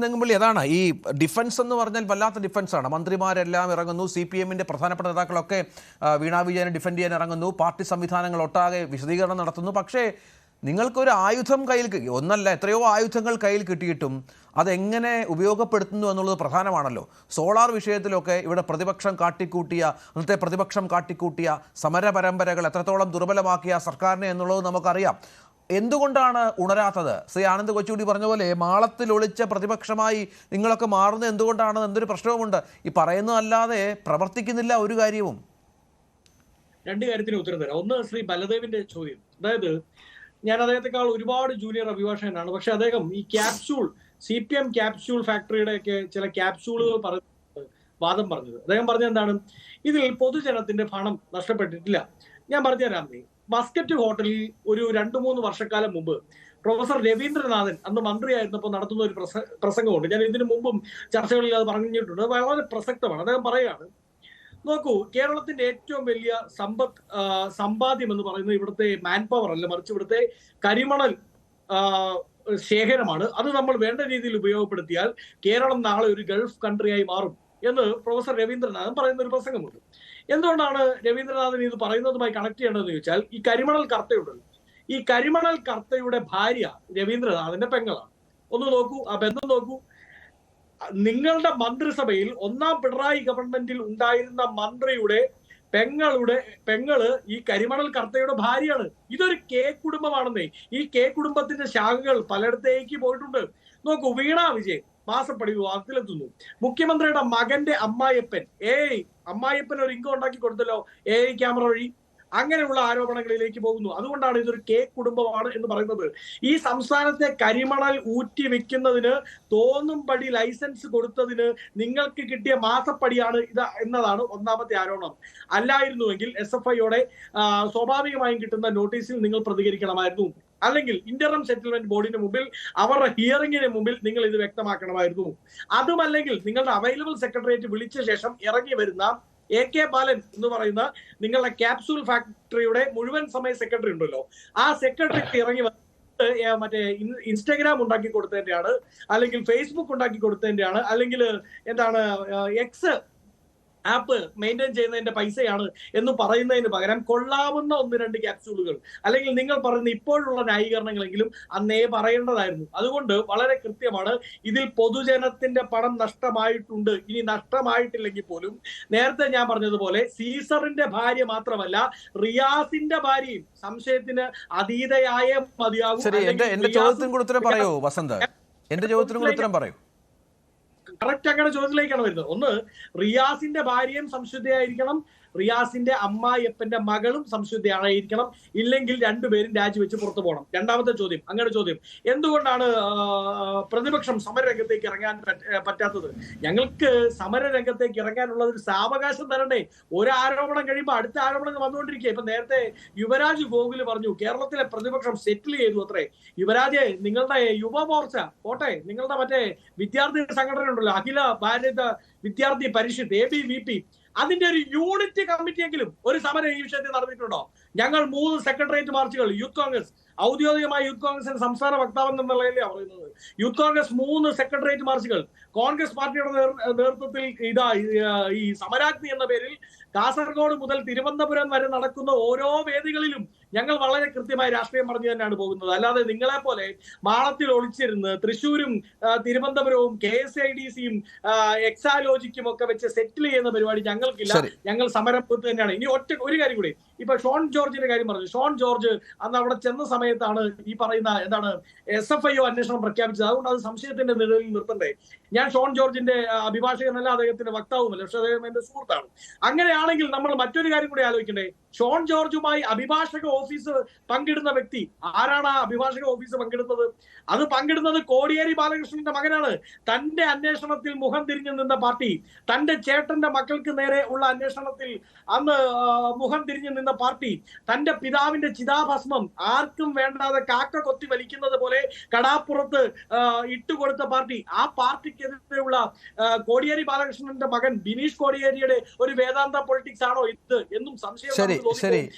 നെങ്കുമ്പള്ളി അതാണ് ഈ ഡിഫൻസ് എന്ന് പറഞ്ഞാൽ വല്ലാത്ത ഡിഫൻസാണ് മന്ത്രിമാരെല്ലാം ഇറങ്ങുന്നു. സി പി എമ്മിന്റെ പ്രധാനപ്പെട്ട നേതാക്കളൊക്കെ വീണാ വിജയനെ ഡിഫെൻഡ് ചെയ്യാൻ ഇറങ്ങുന്നു. പാർട്ടി സംവിധാനങ്ങൾ ഒട്ടാകെ വിശദീകരണം നടത്തുന്നു. പക്ഷേ നിങ്ങൾക്കൊരു ആയുധം കയ്യിൽ ഒന്നല്ല എത്രയോ ആയുധങ്ങൾ കയ്യിൽ കിട്ടിയിട്ടും അതെങ്ങനെ ഉപയോഗപ്പെടുത്തുന്നു എന്നുള്ളത് പ്രധാനമാണല്ലോ. സോളാർ വിഷയത്തിലൊക്കെ ഇവിടെ പ്രതിപക്ഷം കാട്ടിക്കൂട്ടിയ അന്നത്തെ പ്രതിപക്ഷം കാട്ടിക്കൂട്ടിയ സമര പരമ്പരകൾ എത്രത്തോളം ദുർബലമാക്കിയ സർക്കാരിനെ എന്നുള്ളത് നമുക്കറിയാം. എന്തുകൊണ്ടാണ് ഉണരാത്തത്? ശ്രീ ആനന്ദ് കൊച്ചുകൂടി പറഞ്ഞ പോലെ മാളത്തിൽ ഒളിച്ച പ്രതിപക്ഷമായി നിങ്ങളൊക്കെ മാറുന്നത് എന്തുകൊണ്ടാണ് എന്തൊരു പ്രശ്നവുമുണ്ട്? ഈ പറയുന്നതല്ലാതെ പ്രവർത്തിക്കുന്നില്ല ഒരു കാര്യവും. രണ്ട് കാര്യത്തിന് ഉത്തരം തരാം. ഒന്ന് ശ്രീ ബലദേവിന്റെ ചോദ്യം. അതായത് ഞാൻ അദ്ദേഹത്തെക്കാൾ ഒരുപാട് ജൂനിയർ അഭിഭാഷകനാണ്. പക്ഷെ അദ്ദേഹം ഈ capsule C P M capsule ഫാക്ടറിയുടെ ഒക്കെ ചില ക്യാപ്സ്യൂളുകൾ പറഞ്ഞു വാദം പറഞ്ഞത്. അദ്ദേഹം പറഞ്ഞത് എന്താണ്? ഇതിൽ പൊതുജനത്തിന്റെ പണം നഷ്ടപ്പെട്ടിട്ടില്ല. ഞാൻ പറഞ്ഞുതരാം നീ. മസ്കറ്റ് ഹോട്ടലിൽ ഒരു രണ്ടു മൂന്ന് വർഷക്കാലം മുമ്പ് പ്രൊഫസർ രവീന്ദ്രനാഥൻ അന്ന് മന്ത്രിയായിരുന്നപ്പോൾ നടത്തുന്ന ഒരു പ്രസ- പ്രസംഗമുണ്ട്. ഞാൻ ഇതിനു മുമ്പും ചർച്ചകളിൽ അത് പറഞ്ഞിട്ടുണ്ട്. വളരെ പ്രസക്തമാണ്. അദ്ദേഹം പറയുകയാണ് നോക്കൂ കേരളത്തിന്റെ ഏറ്റവും വലിയ സമ്പത്ത് സമ്പാദ്യം എന്ന് പറയുന്നത് ഇവിടുത്തെ മാൻ പവർ അല്ല. മറിച്ച് ഇവിടുത്തെ കരിമണൽ ശേഖരമാണ്. അത് നമ്മൾ വേണ്ട രീതിയിൽ ഉപയോഗപ്പെടുത്തിയാൽ കേരളം നാളെ ഒരു ഗൾഫ് കൺട്രിയായി മാറും എന്ന് പ്രൊഫസർ രവീന്ദ്രനാഥൻ പറയുന്ന ഒരു പ്രസംഗമുണ്ട്. എന്തുകൊണ്ടാണ് രവീന്ദ്രനാഥൻ ഇത് പറയുന്നതുമായി കണക്ട് ചെയ്യേണ്ടതെന്ന് ചോദിച്ചാൽ ഈ കരിമണൽ കർത്തയുണ്ടല്ലോ. ഈ കരിമണൽ കർത്തയുടെ ഭാര്യ രവീന്ദ്രനാഥിന്റെ പെങ്ങളാണ്. ഒന്ന് നോക്കൂ ആ ബന്ധം നോക്കൂ. നിങ്ങളുടെ മന്ത്രിസഭയിൽ ഒന്നാം പിണറായി ഗവൺമെന്റിൽ ഉണ്ടായിരുന്ന മന്ത്രിയുടെ പെങ്ങളുടെ പെങ്ങൾ ഈ കരിമണൽ കർത്തയുടെ ഭാര്യയാണ്. ഇതൊരു കെ കുടുംബമാണെന്നേ. ഈ കെ കുടുംബത്തിന്റെ ശാഖകൾ പലയിടത്തേക്ക് പോയിട്ടുണ്ട്. നോക്കൂ വീണ വിജയൻ മാസപ്പടി വിവാഹത്തിലെത്തുന്നു മുഖ്യമന്ത്രിയുടെ മകന്റെ അമ്മായിയപ്പൻ. ഏയ് അമ്മായിയപ്പൻ ഒരു ഇൻകം ഉണ്ടാക്കി കൊടുത്തല്ലോ. എ ക്യാമറ വഴി. അങ്ങനെയുള്ള ആരോപണങ്ങളിലേക്ക് പോകുന്നു. അതുകൊണ്ടാണ് ഇതൊരു കെ കുടുംബമാണ് എന്ന് പറയുന്നത്. ഈ സംസ്ഥാനത്തെ കരിമണൽ ഊറ്റി വെക്കുന്നതിന് തോന്നുംപടി ലൈസൻസ് കൊടുത്തതിന് നിങ്ങൾക്ക് കിട്ടിയ മാസപ്പടിയാണ് ഇത് എന്നതാണ് ഒന്നാമത്തെ ആരോപണം. അല്ലായിരുന്നുവെങ്കിൽ എസ് എഫ് ഐയോടെ സ്വാഭാവികമായും കിട്ടുന്ന നോട്ടീസിൽ നിങ്ങൾ പ്രതികരിക്കണമായിരുന്നു. അല്ലെങ്കിൽ ഇന്റർനം സെറ്റിൽമെന്റ് ബോർഡിന് മുമ്പിൽ അവരുടെ ഹിയറിംഗിന് മുമ്പിൽ നിങ്ങൾ ഇത് വ്യക്തമാക്കണമായിരുന്നു. അതുമല്ലെങ്കിൽ നിങ്ങളുടെ അവൈലബിൾ സെക്രട്ടേറിയറ്റ് വിളിച്ച ശേഷം ഇറങ്ങി വരുന്ന എ കെ ബാലൻ എന്ന് പറയുന്ന നിങ്ങളുടെ ക്യാപ്സൂൾ ഫാക്ടറിയുടെ മുഴുവൻ സമയ സെക്രട്ടറി ഉണ്ടല്ലോ. ആ സെക്രട്ടറി ഇറങ്ങി മറ്റേ ഇൻസ്റ്റഗ്രാം ഉണ്ടാക്കി കൊടുത്തതിന്റെയാണ് അല്ലെങ്കിൽ ഫേസ്ബുക്ക് ഉണ്ടാക്കി കൊടുത്തതിന്റെയാണ് അല്ലെങ്കിൽ എന്താണ് എക്സ് ആപ്പ് മെയിന്റെയിൻ ചെയ്യുന്നതിന്റെ പൈസയാണ് എന്ന് പറയുന്നതിന് പകരം കൊള്ളാവുന്ന ഒന്ന് രണ്ട് ക്യാപ്സ്യൂളുകൾ അല്ലെങ്കിൽ നിങ്ങൾ പറയുന്ന ഇപ്പോഴുള്ള ന്യായീകരണങ്ങളെങ്കിലും അന്നേ പറയേണ്ടതായിരുന്നു. അതുകൊണ്ട് വളരെ കൃത്യമാണ് ഇതിൽ പൊതുജനത്തിന്റെ പണം നഷ്ടമായിട്ടുണ്ട്. ഇനി നഷ്ടമായിട്ടില്ലെങ്കിൽ പോലും നേരത്തെ ഞാൻ പറഞ്ഞതുപോലെ സീസറിന്റെ ഭാര്യ മാത്രമല്ല റിയാസിന്റെ ഭാര്യയും സംശയത്തിന് അതീതയായ മതിയാകും. എന്റെ ചോദ്യത്തിനും കൂടി ഉത്തരം പറയൂ വസന്ത്. എന്റെ ചോദ്യത്തിനും കൂടെ ഉത്തരം പറയൂ. കറക്റ്റ് അങ്ങനെ ചോദ്യത്തിലേക്കാണ് വരുന്നത്. ഒന്ന് റിയാസിന്റെ ഭാര്യയും സംശുദ്ധയായിരിക്കണം. റിയാസിന്റെ അമ്മായിയപ്പന്റെ മകളും സംശുദ്ധയായിരിക്കണം ഇല്ലെങ്കിൽ രണ്ടുപേരും രാജിവെച്ച് പുറത്തു പോകണം. രണ്ടാമത്തെ ചോദ്യം അങ്ങനെ ചോദ്യം. എന്തുകൊണ്ടാണ് പ്രതിപക്ഷം സമരരംഗത്തേക്ക് ഇറങ്ങാൻ പറ്റ- പറ്റാത്തത്? ഞങ്ങൾക്ക് സമരരംഗത്തേക്ക് ഇറങ്ങാനുള്ള ഒരു സാവകാശം തരണ്ടേ ഒരു ആരോപണം കഴിയുമ്പോൾ അടുത്ത ആരോപണം വന്നുകൊണ്ടിരിക്കുക. ഇപ്പൊ നേരത്തെ യുവരാജ് ഗോകുൽ പറഞ്ഞു കേരളത്തിലെ പ്രതിപക്ഷം സെറ്റിൽ ചെയ്തു അത്രേ. യുവരാജെ നിങ്ങളുടെ യുവമോർച്ച പോട്ടെ നിങ്ങളുടെ മറ്റേ വിദ്യാർത്ഥി സംഘടന ഉണ്ടല്ലോ Akhila Bharata Vidyarthi Parishad A B V P അതിന്റെ ഒരു യൂണിറ്റ് കമ്മിറ്റിയെങ്കിലും ഒരു സമരം ഈ വിഷയത്തിൽ നടന്നിട്ടുണ്ടോ? ഞങ്ങൾ മൂന്ന് സെക്രട്ടേറിയറ്റ് മാർച്ചുകൾ യൂത്ത് കോൺഗ്രസ് ഔദ്യോഗികമായി യൂത്ത് കോൺഗ്രസിന്റെ സംസ്ഥാന വക്താവ് എന്നുള്ള പറയുന്നത്. യൂത്ത് കോൺഗ്രസ് മൂന്ന് സെക്രട്ടേറിയറ്റ് മാർച്ചുകൾ. കോൺഗ്രസ് പാർട്ടിയുടെ നേതൃത്വത്തിൽ ഇതാ ഈ- സമരാജ്ഞി സമരാഗ്നി എന്ന പേരിൽ കാസർഗോഡ് മുതൽ തിരുവനന്തപുരം വരെ നടക്കുന്ന ഓരോ വേദികളിലും ഞങ്ങൾ വളരെ കൃത്യമായി രാഷ്ട്രീയം പറഞ്ഞു തന്നെയാണ് പോകുന്നത്. അല്ലാതെ നിങ്ങളെ പോലെ മാളത്തിൽ ഒളിച്ചിരുന്ന് തൃശ്ശൂരും തിരുവനന്തപുരവും കെ എസ് ഐ ഡി സിയും എക്സാലോജിക്കും ഒക്കെ വെച്ച് സെറ്റിൽ ചെയ്യുന്ന പരിപാടി ഞങ്ങൾക്കില്ല. ഞങ്ങൾ സമരം തന്നെയാണ് ഇനി ഒറ്റ ഒരു കാര്യം കൂടി. ഇപ്പൊ ഷോൺ ജോർജിന്റെ കാര്യം പറഞ്ഞു. ഷോൺ ജോർജ് അന്ന് അവിടെ ചെന്ന സമയത്താണ് ഈ പറയുന്ന എന്താണ് എസ് എഫ് ഐ ഒ അന്വേഷണം പ്രഖ്യാപിച്ചത്. അതുകൊണ്ട് അത് സംശയത്തിന്റെ നിഴലിൽ നിർത്തണ്ടേ. ഞാൻ ഷോൺ ജോർജിന്റെ അഭിഭാഷകനല്ല അദ്ദേഹത്തിന്റെ വക്താവുമല്ല പക്ഷെ അദ്ദേഹം എന്റെ സുഹൃത്താണ്. അങ്ങനെയാണെങ്കിൽ നമ്മൾ മറ്റൊരു കാര്യം കൂടി ആലോചിക്കണ്ടേ. ഷോൺ ജോർജുമായി അഭിഭാഷക ഓഫീസ് പങ്കിടുന്ന വ്യക്തി ആരാണ് ആ അഭിഭാഷക ഓഫീസ് പങ്കിടുന്നത്? അത് പങ്കിടുന്നത് കോടിയേരി ബാലകൃഷ്ണന്റെ മകനാണ്. തന്റെ അന്വേഷണത്തിൽ മുഖം തിരിഞ്ഞു നിന്ന പാർട്ടി തന്റെ ചേട്ടന്റെ മക്കൾക്ക് നേരെ ഉള്ള അന്വേഷണത്തിൽ അന്ന് മുഖം തിരിഞ്ഞു നിന്ന പാർട്ടി തന്റെ പിതാവിന്റെ ചിതാഭസ്മം ആർക്കും വേണ്ടാതെ കാക്ക കൊത്തി വലിക്കുന്നത് പോലെ കടാപ്പുറത്ത് ഇട്ടുകൊടുത്ത പാർട്ടി. ആ പാർട്ടിക്കെതിരെയുള്ള കോടിയേരി ബാലകൃഷ്ണന്റെ മകൻ ബിനീഷ് കോടിയേരിയുടെ ഒരു വേദാന്ത പൊളിറ്റിക്സ് ആണോ ഇത്? എന്നും സംശയം ശരി ശരി.